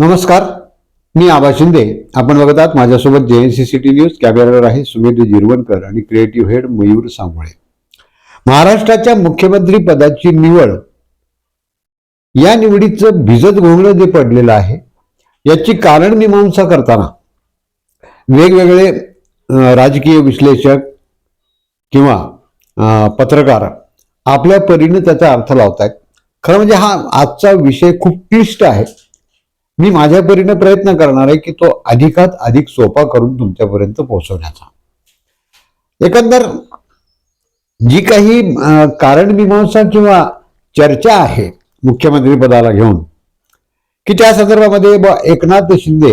नमस्कार मी आबा शिंदे. आपण बघत आहात माझ्यासोबत जे N C C T news कॅमेरावर आहे सुमेध जिरवणकर आणि क्रिएटिव्ह हेड मयूर सांभळे. महाराष्ट्राच्या मुख्यमंत्री पदाची निवड. या निवडीचं भिजत घोंगडं जे पडलेलं आहे याची कारण मीमांसा करताना वेगवेगळे राजकीय विश्लेषक किंवा पत्रकार आपल्या परीने त्याचा अर्थ लावत आहेत खरं म्हणजे हा आजचा विषय खूप क्लिष्ट आहे. मी माझ्या परीने प्रयत्न करणार आहे की तो अधिकात अधिक सोपा करून तुमच्यापर्यंत पोहोचवण्याचा. एकंदर जी काही कारण मीमांसा किंवा चर्चा आहे मुख्यमंत्री पदाला घेऊन की त्या संदर्भामध्ये ब एकनाथ शिंदे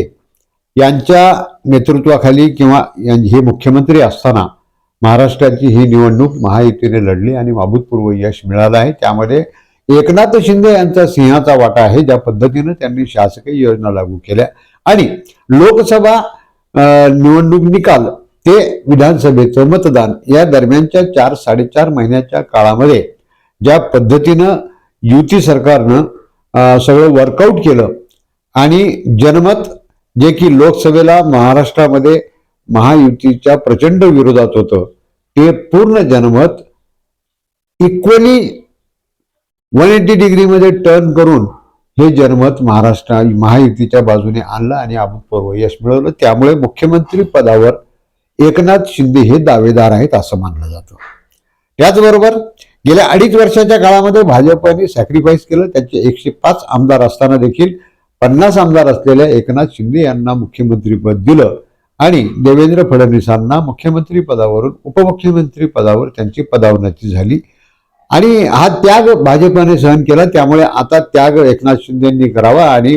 यांच्या नेतृत्वाखाली किंवा हे मुख्यमंत्री असताना महाराष्ट्राची ही निवडणूक महायुतीने लढली आणि अभूतपूर्व यश मिळालं आहे. त्यामध्ये एकनाथ शिंदे यांचा सिंहाचा वाटा आहे ज्या पद्धतीनं त्यांनी शासकीय योजना लागू केल्या. आणि लोकसभा निवडणूक निकाल ते विधानसभेचं मतदान या दरम्यानच्या चार साडेचार महिन्याच्या काळामध्ये ज्या पद्धतीनं युती सरकारनं सगळं वर्कआउट केलं आणि जनमत जे की लोकसभेला महाराष्ट्रामध्ये महायुतीच्या प्रचंड विरोधात होतं ते पूर्ण जनमत इक्वली वन एटी डिग्रीमध्ये टर्न करून हे जनमत महाराष्ट्र महायुतीच्या बाजूने आणलं आणि अभूतपूर्व यश मिळवलं. त्यामुळे मुख्यमंत्री पदावर एकनाथ शिंदे हे दावेदार आहेत असं मानलं जातं. त्याचबरोबर गेल्या अडीच वर्षाच्या काळामध्ये भाजपने सॅक्रिफाईस केलं. त्यांचे एकशे पाच आमदार असताना देखील पन्नास आमदार असलेल्या एकनाथ शिंदे यांना मुख्यमंत्रीपद दिलं आणि देवेंद्र फडणवीसांना मुख्यमंत्री पदावरून उपमुख्यमंत्री पदावर त्यांची पदावनती झाली. आणि हा त्याग भाजपाने सहन केला त्यामुळे आता त्याग एकनाथ शिंदेंनी करावा आणि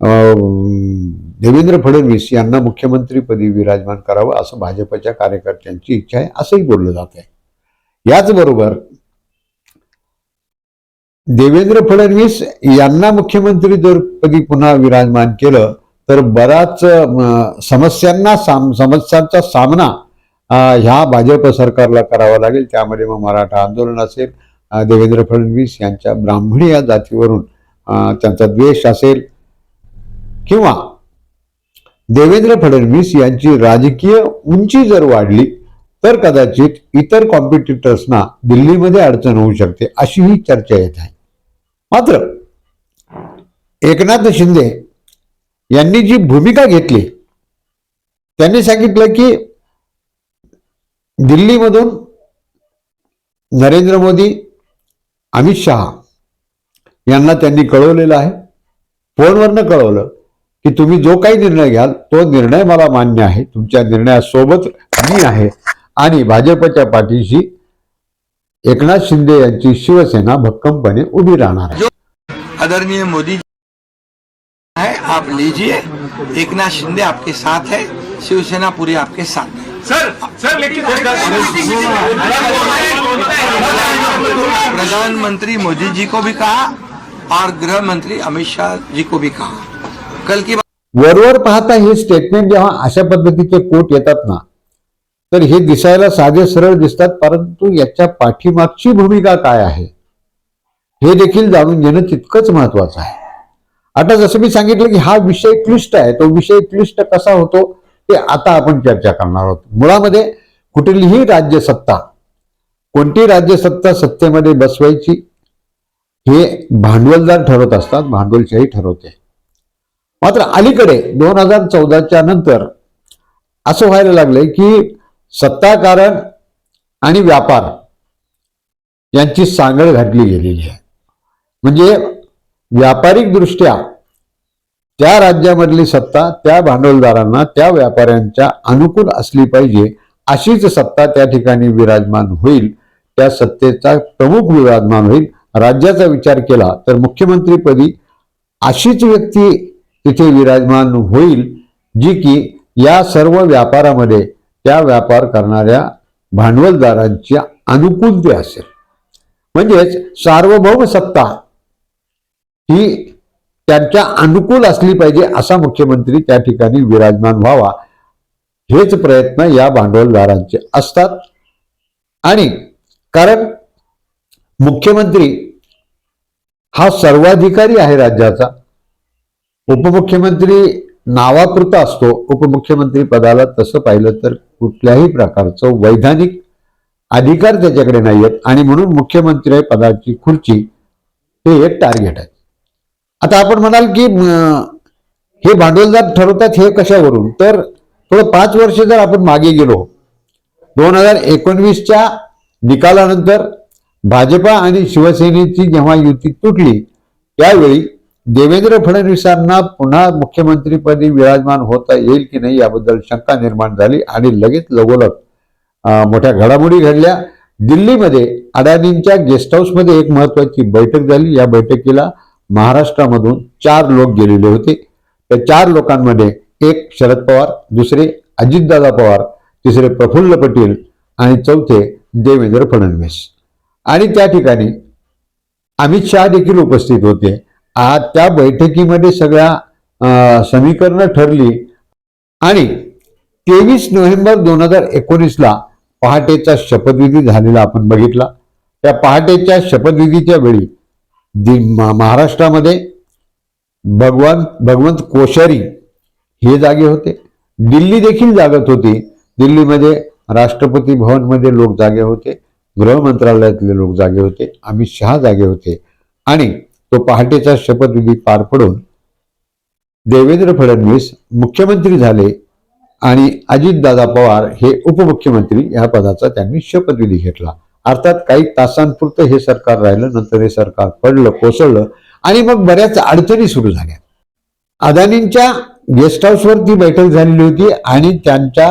अं, देवेंद्र फडणवीस यांना मुख्यमंत्रीपदी विराजमान करावं असं भाजपच्या कार्यकर्त्यांची इच्छा आहे असंही बोललं जात आहे. याचबरोबर देवेंद्र फडणवीस यांना मुख्यमंत्री जर पदी पुन्हा विराजमान केलं तर बराच समस्यांना साम समस्यांचा सामना ह्या भाजप सरकारला करावा लागेल. त्यामध्ये मग मराठा आंदोलन असेल. देवेंद्र फडणवीस यांच्या ब्राह्मणी या जातीवरून त्यांचा द्वेष असेल. किंवा देवेंद्र फडणवीस यांची राजकीय उंची जर वाढली तर कदाचित इतर कॉम्पिटिटर्सना दिल्लीमध्ये अडचण होऊ शकते अशी ही चर्चा येत आहे. मात्र एकनाथ शिंदे यांनी जी भूमिका घेतली त्यांनी सांगितलं की दिल्लीमधून नरेंद्र मोदी अमित शहा यांना त्यांनी कळवलेलं आहे. फोनवरनं कळवलं की तुम्ही जो काही निर्णय घ्याल तो निर्णय मला मान्य आहे. तुमच्या निर्णयासोबत मी आहे आणि भाजपच्या पाठीशी एकनाथ शिंदे यांची शिवसेना भक्कमपणे उभी राहणार आहे. आदरणीय मोदी जी आप लीजिए. एकनाथ शिंदे आपके साथ है शिवसेना पूरी आपके साथ है. सर सर लेकिन प्रधानमंत्री मोदी जी को भी कहा और गृह मंत्री अमित शाह जी को भी कहा। कल की बात वरवर पाहता हे स्टेटमेंट जेव्हा अशा पद्धतीचे कोट येतात ना तर हे दिसायला साधे सरळ दिसतात परंतु याच्या पाठीमागची भूमिका काय आहे हे देखील जाणून घेणं तितकंच महत्वाचं आहे. आता जसं मी सांगितलं की हा विषय क्लिष्ट आहे तो विषय क्लिष्ट कसा होतो ते आता आपण चर्चा करणार आहोत. मुळामध्ये कुठलीही राज्यसत्ता कोणती राज्यसत्ता सत्तेमध्ये बसवायची हे भांडवलदार ठरवत असतात भांडवलशाही ठरवते. मात्र अलीकडे दोन हजार चौदाच्या नंतर असं व्हायला लागलंय की सत्ताकारण आणि व्यापार यांची सांगड घातली गेलेली आहे. म्हणजे व्यापारिक दृष्ट्या त्या राज्यामधली सत्ता त्या भांडवलदारांना त्या व्यापाऱ्यांच्या अनुकूल असली पाहिजे अशीच सत्ता त्या ठिकाणी विराजमान होईल त्या सत्तेचा प्रमुख विराजमान होईल. राज्याचा विचार केला तर मुख्यमंत्रीपदी अशीच व्यक्ती तिथे विराजमान होईल जी की या सर्व व्यापारामध्ये त्या व्यापार करणाऱ्या भांडवलदारांच्या अनुकूलते असेल. म्हणजेच सार्वभौम सत्ता ही त्यांच्या अनुकूल असली पाहिजे असा मुख्यमंत्री त्या ठिकाणी विराजमान व्हावा. हेच प्रयत्न या भांडवलदारांचे असतात. आणि कारण मुख्यमंत्री हा सर्वाधिकारी आहे राज्याचा. उपमुख्यमंत्री नावापुरता असतो. उपमुख्यमंत्री पदाला तसं पाहिलं तर कुठल्याही प्रकारचं वैधानिक अधिकार त्याच्याकडे नाही आहेत आणि म्हणून मुख्यमंत्री पदाची खुर्ची हे एक टार्गेट आहे. आता आपण म्हणाल की हे भांडवलदार ठरवतात हे कशावरून? तर थोडं पाच वर्ष जर आपण मागे गेलो दोन हजार एकोणवीसच्या निकालानंतर भाजपा आणि शिवसेनेची जेव्हा युती तुटली त्यावेळी देवेंद्र फडणवीसांना पुन्हा मुख्यमंत्रीपदी विराजमान होता येईल की नाही याबद्दल शंका निर्माण झाली आणि लगेच लगोलग मोठ्या घडामोडी घडल्या. दिल्लीमध्ये अडाणींच्या गेस्ट हाऊसमध्ये एक महत्वाची बैठक झाली. या बैठकीला महाराष्ट्रामधून चार लोक गेलेले होते. त्या चार लोकांमध्ये एक शरद पवार दुसरे अजितदादा पवार तिसरे प्रफुल्ल पटेल आणि चौथे देवेंद्र फडणवीस. आणि त्या ठिकाणी अमित शहा देखील उपस्थित होते. आ त्या बैठकीमध्ये सगळ्या समीकरणं ठरली. आणि तेवीस नोव्हेंबर दोन हजार एकोणीसला पहाटेचा शपथविधी झालेला आपण बघितला. त्या पहाटेच्या शपथविधीच्या वेळी दि- महाराष्ट्रामध्ये भगवान भगवंत कोश्यारी हे जागे होते. दिल्ली देखील जागत होती. दिल्लीमध्ये राष्ट्रपती भवनमध्ये लोक जागे होते. गृह मंत्रालयातले लोक जागे होते. अमित शहा जागे होते. आणि तो पहाटेचा शपथविधी पार पडून देवेंद्र फडणवीस मुख्यमंत्री झाले आणि अजितदादा पवार हे उपमुख्यमंत्री या पदाचा त्यांनी शपथविधी घेतला. अर्थात काही तासांपुरतं हे सरकार राहिलं नंतर हे सरकार पडलं कोसळलं आणि मग बऱ्याच अडचणी सुरू झाल्या. अदानींच्या गेस्ट हाऊसवरती बैठक झालेली होती आणि त्यांच्या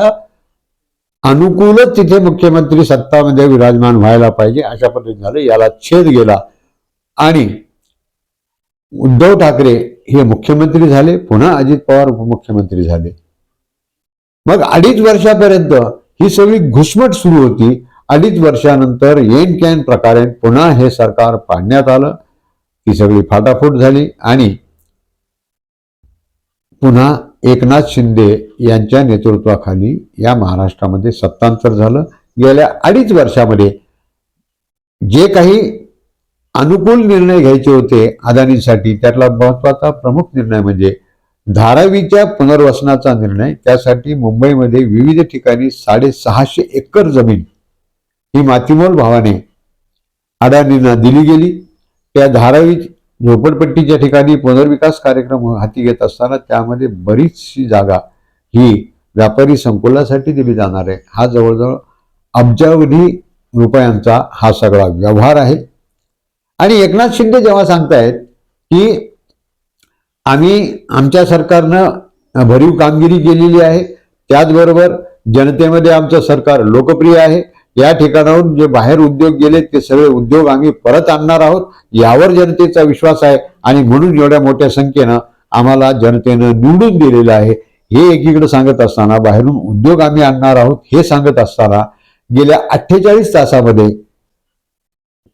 अनुकूलच तिथे मुख्यमंत्री सत्तामध्ये विराजमान व्हायला पाहिजे अशा पद्धतीने झालं. याला छेद गेला आणि उद्धव ठाकरे हे मुख्यमंत्री झाले पुन्हा अजित पवार उपमुख्यमंत्री झाले. मग अडीच वर्षापर्यंत ही सगळी घुसमट सुरू होती. अडीच वर्षानंतर येन कॅन प्रकारे पुन्हा हे सरकार पाडण्यात आलं. ती सगळी फाटाफूट झाली आणि पुन्हा एकनाथ शिंदे यांच्या नेतृत्वाखाली या महाराष्ट्रामध्ये सत्तांतर झालं. गेल्या अडीच वर्षामध्ये जे काही अनुकूल निर्णय घ्यायचे होते अदानीसाठी त्यातला महत्त्वाचा प्रमुख निर्णय म्हणजे धारावीच्या पुनर्वसनाचा निर्णय. त्यासाठी मुंबईमध्ये विविध ठिकाणी साडेसहाशे एकर जमीन ही मातीमोल भावाने अडाणींना दिली गेली. त्या धारावी झोपडपट्टीच्या ठिकाणी पुनर्विकास कार्यक्रम हाती घेत असताना त्यामध्ये बरीचशी जागा ही व्यापारी संकुलासाठी दिली जाणार आहे. हा जवळजवळ अब्जावधी रुपयांचा हा सगळा व्यवहार आहे. आणि एकनाथ शिंदे जेव्हा सांगतायत की आम्ही आमच्या सरकारनं भरीव कामगिरी केलेली आहे त्याचबरोबर जनतेमध्ये आमचं सरकार लोकप्रिय आहे या ठिकाणाहून जे बाहेर उद्योग गेले ते सगळे उद्योग आम्ही परत आणणार आहोत. यावर जनतेचा विश्वास आहे आणि म्हणून एवढ्या मोठ्या संख्येनं आम्हाला जनतेनं निवडून दिलेलं आहे. हे एकीकडे सांगत असताना बाहेरून उद्योग आम्ही आणणार आहोत हे सांगत असताना गेल्या अठ्ठेचाळीस तासामध्ये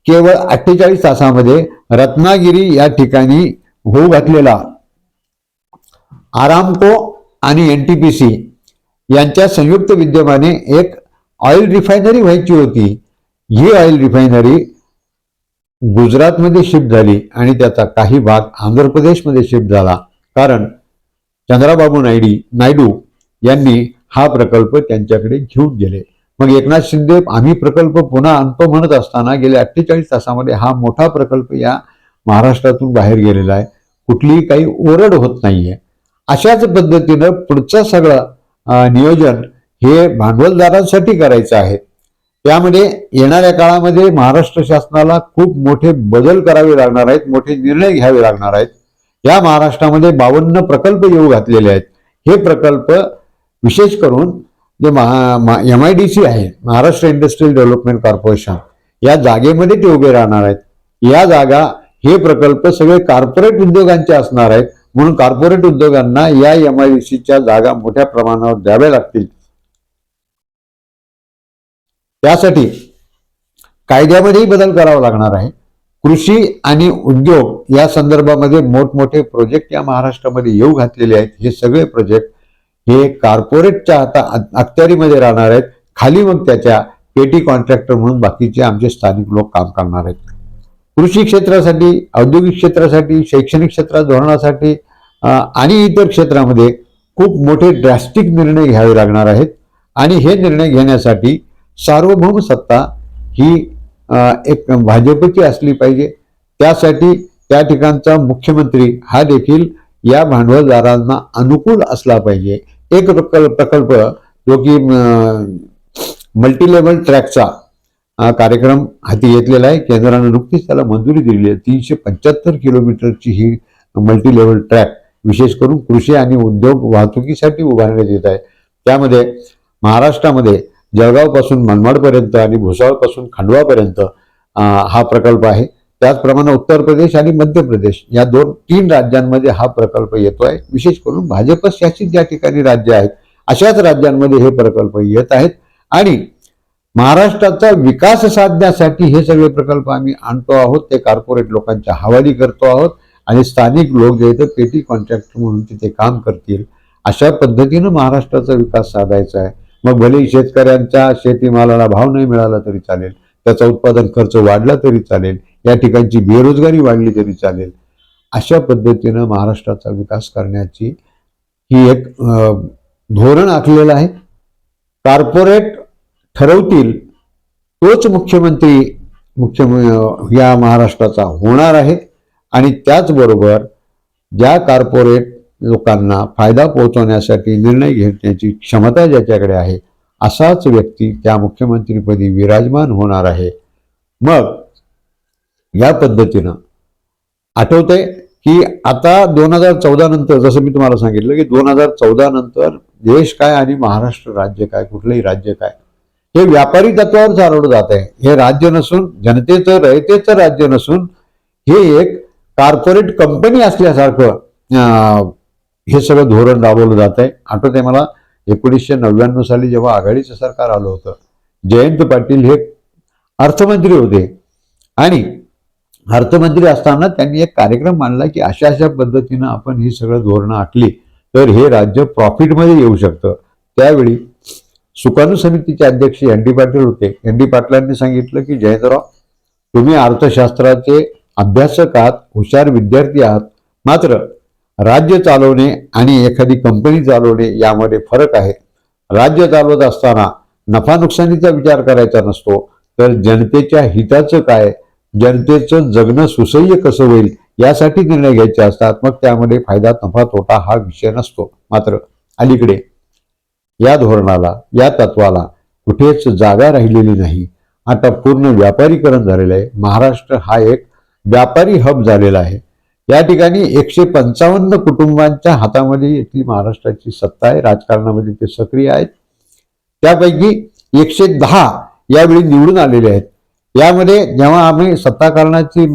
केवळ अठ्ठेचाळीस तासामध्ये रत्नागिरी या ठिकाणी होऊ घातलेला. आरामको आणि एन टी पी सी यांच्या संयुक्त विद्यमाने एक ऑइल रिफायनरी व्हायची होती. ही ऑइल रिफायनरी गुजरातमध्ये शिफ्ट झाली आणि त्याचा काही भाग आंध्र प्रदेशमध्ये शिफ्ट झाला. कारण चंद्राबाबू नायडी नायडू यांनी हा प्रकल्प त्यांच्याकडे घेऊन गेले. मग एकनाथ शिंदे आम्ही प्रकल्प पुन्हा आणतो म्हणत असताना गेल्या अठ्ठेचाळीस तासामध्ये हा मोठा प्रकल्प या महाराष्ट्रातून बाहेर गेलेला आहे. कुठलीही काही ओरड होत नाहीये. अशाच पद्धतीनं पुढचं सगळं नियोजन हे भांडवलदारांसाठी करायचं आहे. त्यामध्ये येणाऱ्या काळामध्ये महाराष्ट्र शासनाला खूप मोठे बदल करावे लागणार आहेत मोठे निर्णय घ्यावे लागणार आहेत. या महाराष्ट्रामध्ये बावन्न प्रकल्प येऊ घातलेले आहेत. हे प्रकल्प विशेष करून जे Maha M I D C आहे महाराष्ट्र इंडस्ट्रियल डेव्हलपमेंट कॉर्पोरेशन या जागेमध्ये ते उभे राहणार आहेत. या जागा हे प्रकल्प सगळे कॉर्पोरेट उद्योगांचे असणार आहेत. म्हणून कॉर्पोरेट उद्योगांना या एम आय डी सीच्या जागा मोठ्या प्रमाणावर द्याव्या लागतील. त्यासाठी कायद्यामध्येही बदल करावा लागणार आहे. कृषी आणि उद्योग या संदर्भामध्ये मोठमोठे प्रोजेक्ट या महाराष्ट्रामध्ये येऊ घातलेले आहेत. हे सगळे प्रोजेक्ट हे कॉर्पोरेटच्या आता अखत्यारीमध्ये राहणार आहेत. खाली मग त्याच्या पेटी कॉन्ट्रॅक्टर म्हणून बाकीचे आमचे स्थानिक लोक काम करणार आहेत. कृषी क्षेत्रासाठी औद्योगिक क्षेत्रासाठी शैक्षणिक क्षेत्रात धोरणासाठी आणि इतर क्षेत्रामध्ये खूप मोठे ड्रॅस्टिक निर्णय घ्यावे लागणार आहेत. आणि हे निर्णय घेण्यासाठी सार्वभौम सत्ता ही एक भाजपची असली पाहिजे. त्यासाठी त्या ठिकाणचा मुख्यमंत्री हा देखील या भांडवलदारांना अनुकूल असला पाहिजे. एक प्रकल्प प्रकल्प जो की मल्टीलेवल ट्रॅकचा कार्यक्रम हाती घेतलेला आहे. केंद्रानं नुकतीच त्याला मंजुरी दिलेली आहे. तीनशे पंच्याहत्तर किलोमीटरची ही मल्टीलेवल ट्रॅक विशेष करून कृषी आणि उद्योग वाहतुकीसाठी उभारण्यात येत आहे. त्यामध्ये महाराष्ट्रामध्ये जळगावपासून मनमाडपर्यंत आणि भुसावळपासून खंडवापर्यंत हा प्रकल्प आहे. त्याचप्रमाणे उत्तर प्रदेश आणि मध्य प्रदेश या दोन तीन राज्यांमध्ये हा प्रकल्प येतो आहे विशेष करून भाजप शासित ज्या ठिकाणी राज्य आहेत अशाच राज्यांमध्ये हे प्रकल्प येत आहेत. आणि महाराष्ट्राचा विकास साधण्यासाठी हे सगळे प्रकल्प आम्ही आणतो आहोत. ते कॉर्पोरेट लोकांच्या हवाली करतो आहोत. आणि स्थानिक लोक जे आहेत पेटी कॉन्ट्रॅक्टर म्हणून तिथे काम करतील. अशा पद्धतीनं महाराष्ट्राचा विकास साधायचा आहे. मग भले शेतकऱ्यांच्या शेतीमालाला भाव नाही मिळाला तरी चालेल त्याचा उत्पादन खर्च वाढला तरी चालेल या ठिकाणची बेरोजगारी वाढली तरी चालेल. अशा पद्धतीनं महाराष्ट्राचा विकास करण्याची ही एक धोरण आखलेलं आहे. कॉर्पोरेट ठरवतील तोच मुख्यमंत्री मुख्य या महाराष्ट्राचा होणार आहे. आणि त्याचबरोबर ज्या कॉर्पोरेट लोकांना फायदा पोहोचवण्यासाठी निर्णय घेण्याची क्षमता ज्याच्याकडे आहे असाच व्यक्ती त्या मुख्यमंत्रीपदी विराजमान होणार आहे. मग या पद्धतीनं आठवतंय की आता दोन हजार चौदा नंतर जसं मी तुम्हाला सांगितलं की दोन हजार चौदा नंतर देश काय आणि महाराष्ट्र राज्य काय कुठलंही राज्य काय हे व्यापारी तत्वावर चालवलं जात आहे. हे राज्य नसून जनतेचं रयतेचं राज्य नसून हे एक कॉर्पोरेट कंपनी असल्यासारखं अं, हे सगळं धोरण राबवलं जात आहे. आठवते मला एकोणीसशे नव्याण्णव साली जेव्हा आघाडीचं सरकार आलं होतं जयंत पाटील हे अर्थमंत्री होते. आणि अर्थमंत्री असताना त्यांनी एक कार्यक्रम मांडला की अशा अशा पद्धतीनं आपण ही सगळं धोरणं आखली तर हे राज्य प्रॉफिटमध्ये येऊ शकतं. त्यावेळी सुकाणू समितीचे अध्यक्ष एन डी पाटील होते. एन डी पाटलांनी सांगितलं की जयंतराव तुम्ही अर्थशास्त्राचे अभ्यासक आहात हुशार विद्यार्थी आहात मात्र राज्य चालवणे आणि एखादी कंपनी चालवणे यामध्ये फरक आहे. राज्य चालवत असताना नफा नुकसानीचा विचार करायचा नसतो तर जनतेच्या हिताचं काय? जनतेचं जगणं सुसह्य कसं होईल? यासाठी निर्णय घ्यायचे असतात मग त्यामध्ये फायदा नफा तोटा हा विषय नसतो. मात्र अलीकडे या धोरणाला या तत्वाला कुठेच जागा राहिलेली नाही. आता पूर्ण व्यापारीकरण झालेलं आहे. महाराष्ट्र हा एक व्यापारी हब झालेला आहे. या ठिकाणी एकशे पंचावन्न कुटुंबांच्या हातामध्ये इथली महाराष्ट्राची सत्ता आहे. राजकारणामध्ये ते सक्रिय आहेत. त्यापैकी एकशे दहा यावेळी निवडून आलेले आहेत. यामध्ये जेव्हा आम्ही सत्ताकारणाची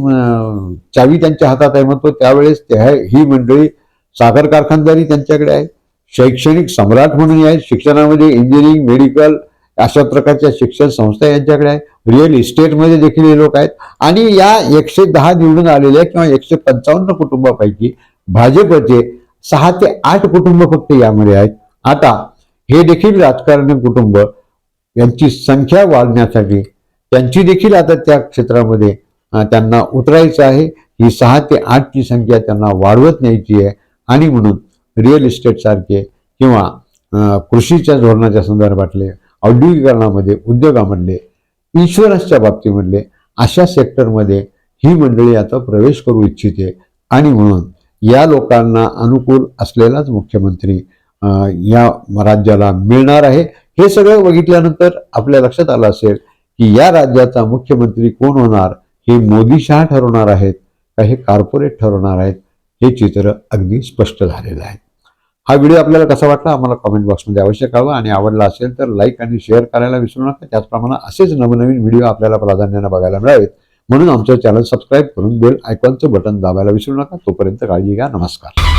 चावी त्यांच्या हातात आहे म्हणतो त्यावेळेस त्या ही मंडळी साखर कारखानदारी त्यांच्याकडे आहे. शैक्षणिक सम्राट म्हणून आहेत शिक्षणामध्ये इंजिनिअरिंग मेडिकल अशा प्रकारच्या शिक्षण संस्था यांच्याकडे आहे. रिअल इस्टेटमध्ये देखील हे लोक आहेत. आणि या एकशे दहा निवडून आलेल्या किंवा एकशे पंचावन्न कुटुंबापैकी भाजपचे सहा ते आठ कुटुंब फक्त यामध्ये आहेत. आता हे देखील राजकारणी कुटुंब यांची संख्या वाढण्यासाठी त्यांची देखील आता त्या क्षेत्रामध्ये त्यांना उतरायचं आहे. ही सहा ते आठची संख्या त्यांना वाढवत न्यायची आहे. आणि म्हणून रिअल इस्टेटसारखे किंवा कृषीच्या धोरणाच्या संदर्भातले औद्योगिकरणामध्ये उद्योगामधले इन्शुरन्सच्या बाबतीमधले अशा सेक्टरमध्ये ही मंडळी आता प्रवेश करू इच्छिते. आणि म्हणून या लोकांना अनुकूल असलेलाच मुख्यमंत्री या राज्याला मिळणार आहे. हे सगळं बघितल्यानंतर आपल्या लक्षात आलं असेल की या राज्याचा मुख्यमंत्री कोण होणार? हे मोदी शहा ठरवणार आहेत का? हे कॉर्पोरेट ठरवणार आहेत? हे चित्र अगदी स्पष्ट झालेलं आहे. हा व्हिडिओ आपल्याला कसा वाटला आम्हाला कमेंट बॉक्समध्ये अवश्य कळवा. आणि आवडला असेल तर लाईक आणि शेअर करायला विसरू नका. त्याचप्रमाणे असेच नवनवीन व्हिडिओ आपल्याला प्राधान्याने बघायला मिळावेत. म्हणून आमचं चॅनल सबस्क्राईब करून बेल आयकॉनचं बटन दाबायला विसरू नका. तोपर्यंत काळजी घ्या. नमस्कार.